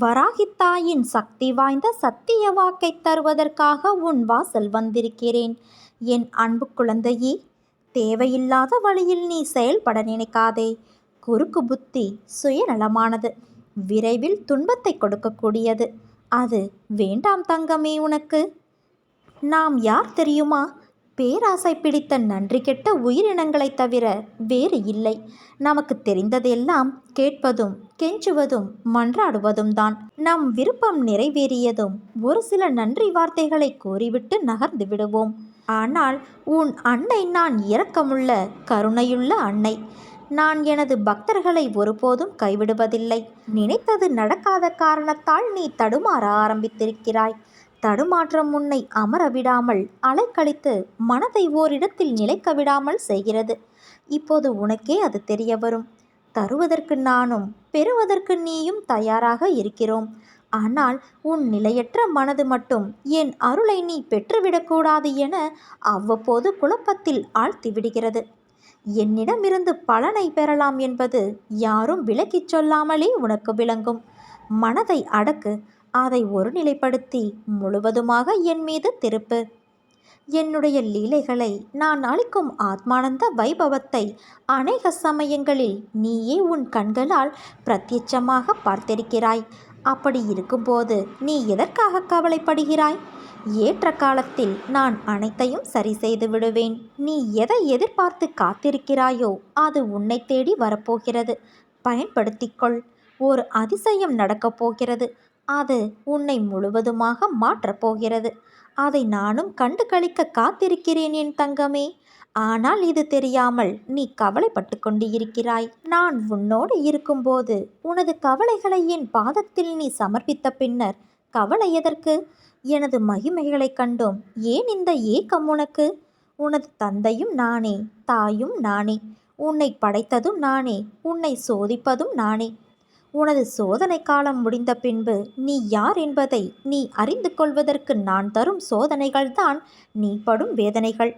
வராகித்தாயின் சக்தி வாய்ந்த சத்திய வாக்கை தருவதற்காக உன் வாசல் வந்திருக்கிறேன். என் அன்பு குழந்தையே தேவையில்லாத வழியில் நீ செயல்பட நினைக்காதே. குறுக்கு புத்தி சுயநலமானது விரைவில் துன்பத்தை கொடுக்கக்கூடியது. அது வேண்டாம் தங்கமே உனக்கு. நாம் யார் தெரியுமா? பேராசை பிடித்த நன்றி கெட்ட உயிரினங்களைத் தவிர வேறு இல்லை. நமக்கு தெரிந்ததெல்லாம் கேட்பதும் கெஞ்சுவதும் மன்றாடுவதும் தான் நம் விருப்பம் நிறைவேறியதும் ஒரு சில நன்றி வார்த்தைகளை கூறிவிட்டு நகர்ந்து விடுவோம். ஆனால் உன் அன்னை நான் இரக்கமுள்ள கருணையுள்ள அன்னை. நான் எனது பக்தர்களை ஒருபோதும் கைவிடுவதில்லை. நினைத்தது நடக்காத காரணத்தால் நீ தடுமாற ஆரம்பித்திருக்கிறாய். தடுமாற்றம் உன்னை அமர விடாமல் அலைக்கழித்து மனதை ஓரிடத்தில் நிலைக்க விடாமல் செய்கிறது. இப்போது உனக்கே அது தெரிய வரும். தருவதற்கு நானும் பெறுவதற்கு நீயும் தயாராக இருக்கிறோம். ஆனால் உன் நிலையற்ற மனது மட்டும் என் அருளை நீ பெற்றுவிடக்கூடாது என அவ்வப்போது குழப்பத்தில் ஆழ்த்தி விடுகிறது. என்னிடமிருந்து பலனை பெறலாம் என்பது யாரும் விலக்கிச் சொல்லாமலே உனக்கு விளங்கும். மனதை அடக்கு அதை ஒருநிலைப்படுத்தி முழுவதுமாக என் மீது திருப்பு. என்னுடைய லீலைகளை நான் அளிக்கும் ஆத்மானந்த வைபவத்தை அநேக சமயங்களில் நீயே உன் கண்களால் பிரத்யட்சமாக பார்த்திருக்கிறாய். அப்படி இருக்கும்போது நீ எதற்காக கவலைப்படுகிறாய்? ஏற்ற காலத்தில் நான் அனைத்தையும் சரி செய்து விடுவேன். நீ எதை எதிர்பார்த்து காத்திருக்கிறாயோ அது உன்னை தேடி வரப்போகிறது. பயன்படுத்திக்கொள் ஒரு அதிசயம் நடக்கப் போகிறது. அது உன்னை முழுவதுமாக மாற்றப்போகிறது அதை நானும் கண்டு கழிக்க காத்திருக்கிறேன் என் தங்கமே. ஆனால் இது தெரியாமல் நீ கவலைப்பட்டு கொண்டு இருக்கிறாய் நான் உன்னோடு இருக்கும்போது உனது கவலைகளை என் பாதத்தில் நீ சமர்ப்பித்த பின்னர் கவலை எதற்கு? எனது மகிமைகளைக் கண்டோம். ஏன் இந்த ஏக்கம் உனக்கு? உனது தந்தையும் நானே தாயும் நானே. உன்னை படைத்ததும் நானே. உன்னை சோதிப்பதும் நானே. உனது சோதனை காலம் முடிந்த பின்பு நீ யார் என்பதை நீ அறிந்து கொள்வதற்கு நான் தரும் சோதனைகள்தான் நீ படும் வேதனைகள்.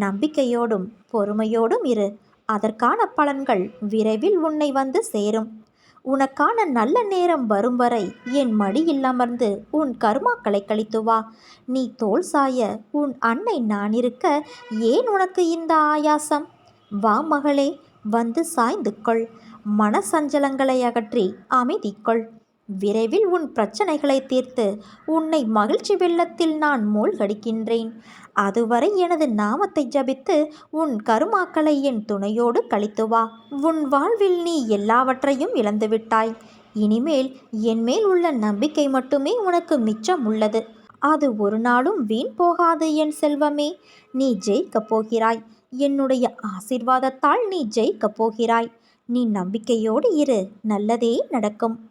நம்பிக்கையோடும் பொறுமையோடும் இரு. அதற்கான பலன்கள் விரைவில் உன்னை வந்து சேரும். உனக்கான நல்ல நேரம் வரும் வரை என் மடியில் அமர்ந்து உன் கருமாக்களை கழித்து வா. நீ தோல் சாய உன் அன்னை நான் இருக்க ஏன் உனக்கு இந்த ஆயாசம்? வா மகளே வந்து சாய்ந்து கொள் மனசஞ்சலங்களை அகற்றி அமைதிக்கொள் விரைவில் உன் பிரச்சனைகளை தீர்த்து உன்னை மகிழ்ச்சி வெள்ளத்தில் நான் மூழ்கடிக்கின்றேன். அதுவரை எனது நாமத்தை ஜபித்து உன் கருமாக்களை என் துணையோடு கழித்து வா. உன் வாழ்வில் நீ எல்லாவற்றையும் இழந்துவிட்டாய் இனிமேல் என்மேல் உள்ள நம்பிக்கை மட்டுமே உனக்கு மிச்சம் உள்ளது அது ஒரு நாளும் வீண் போகாது என் செல்வமே. நீ ஜெயிக்கப் போகிறாய். என்னுடைய ஆசிர்வாதத்தால் நீ ஜெயிக்கப் போகிறாய். நீ நம்பிக்கையோடு இரு. நல்லதே நடக்கும்.